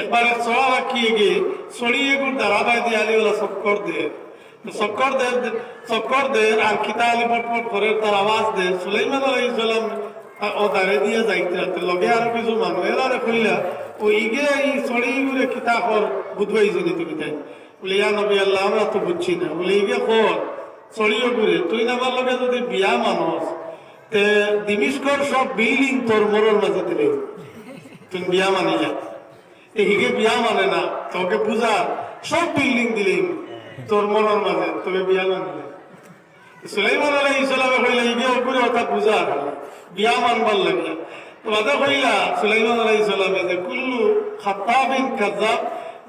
একবার এক চড়া রাখিয়ে গিয়ে ছড়িয়ে গুড় দাঁড়াবাই দিয়ে চক্কর দে। চক্কর দে চক্কর দে করে দিয়ে যাইতে লগে আর কিছু ইগে কিতা কর বুধবাই যদি তুমি আমরা তো বুঝছি না। বলে, ইগে কর ছড়িও ঘুরে তুই নামার লগে যদি বিয়া মানুষ তে দিমিস্কর সব বিল্ডিং তোর মরর মাঝে দিলে। তুমি বিয়া মানি যা এদিকে বিয়া মানে না, তোকে পূজা, সব বিল্ডিং দিলে তোর মরর মাঝে, তোকে বিয়া মানলে সুলাইমান আলাই ইসলামে কইলা ইগে উপরে অর্থাৎ পূজা বিয়া মানবার লাগে। তো বাদা কইলা সুলাইমান আলাই ইসলামে যে, কুল্লু খাত্তাবিন কাজাব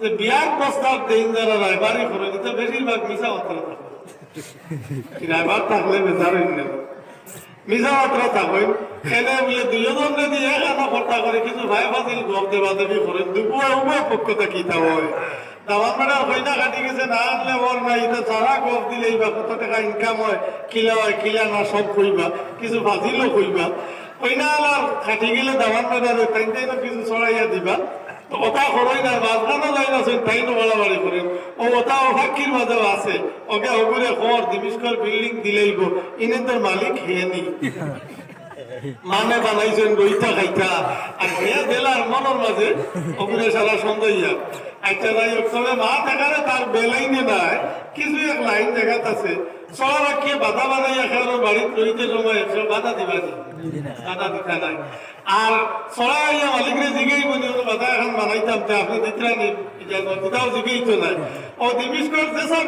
যে বিয়ার প্রস্তাব দেন যারা রায়বারি করে দিতে বেশিরভাগ মিশা অন্তর থাকে রায়বার থাকলে বেজার হইন মিজা মাত্র থাকই খেলে বলে দুজনে দিয়ে এখানা কর্তা করে কিছু ভাই বাজিল গপ দেবা দেবী করে দুপুয়া উভয় হইনা না আনলে ওর না এটা সারা কত টাকা ইনকাম হয়? কিলা হয়, কিলা না সব কইবা কিছু ভাজিলও কইবা কইনা আলার খাটি গেলে দামান মেডাল তাই তাই কিছু ছড়াইয়া দিবা। ওটা করই না মাঝখানে যাই না তাই বাড়াবাড়ি করে ও ফাঁকির মাঝেও আছে। ওকে ওগুলো খবর দিবিষ্কর বিল্ডিং দিলেই গো ইনে তোর মালিক হেয়ে নি। মানে বানাইছেন রইতা খাইতা আর হেয়া দেলার মনের মাঝে ওগুলো সারা সন্দেহ একটা যাই হোক, তবে মা দেখারে তার বেলাইনে নাই কিছু এক লাইন দেখাত আছে। রাখিয়ে বাধা রইতে সময় একশো বাধা দিবা বাধা দিতা নাই। আর আইয়া মালিকরে জিগেই বলি বাধা এখন বানাইতাম তে আপনি দিতরা নি? জিগেই তো নাই। ও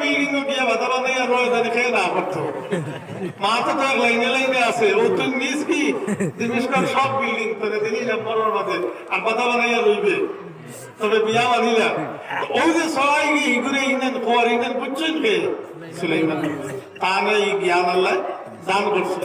বিল্ডিং গিয়া বাধা বানাইয়া রয় জানি খেয়ে না করতো মা তো লাইনে লাইনে আছে। ও তুই নিস কি? কর সব বিল্ডিং তোকে পরের মাঝে আর বাধা বানাইয়া রইবে তবে বিয়া মানিলা ওই যে সবাই ইগুরে ইনেন খোয়ার ইনেন বুঝছেন কে? সুলাইমান। তাহলে এই জ্ঞান আল্লাহ দান করছে।